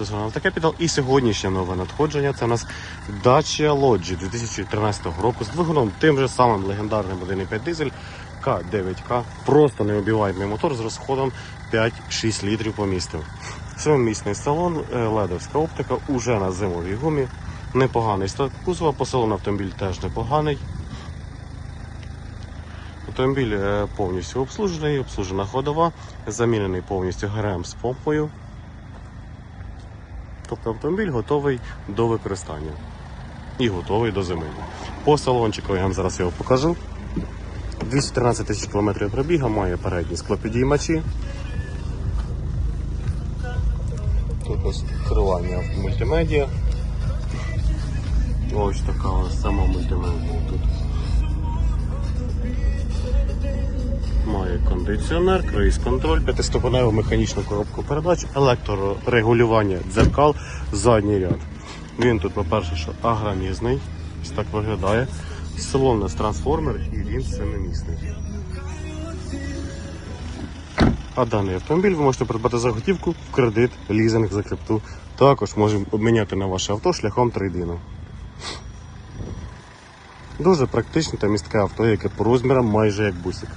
Автокапітал і сьогоднішнє нове надходження це у нас Dacia Logi 2013 року з двигуном тим же самим легендарним 1.5 дизель К9К. Просто необіваємий мотор з розходом 5-6 літрів помістив. Семимісний салон, е, ледовська оптика, уже на зимовій гумі. Непоганий стан кузова, по автомобіль теж непоганий. Автомобіль е, повністю обслужений, обслужена ходова, замінений повністю ГРМ з помпою. Тобто автомобіль готовий до використання і готовий до зими. По салончику я вам зараз його покажу. 213 тисяч кілометрів пробіга, має передні склопідіймачі. Тут ось керування мультимедіа. Ось така ось сама мультимедіа кондиціонер, круїз-контроль, п'ятиступеневу механічну коробку передач, електрорегулювання дзеркал, задній ряд. Він тут, по-перше, що агромізний, ось так виглядає. Салон у нас трансформер і він семимісний. А даний автомобіль ви можете придбати за готівку, в кредит, лізинг за крипту. Також можемо обміняти на ваше авто шляхом трейдину. Дуже практичне та містке авто, яке по розмірам майже як бусик.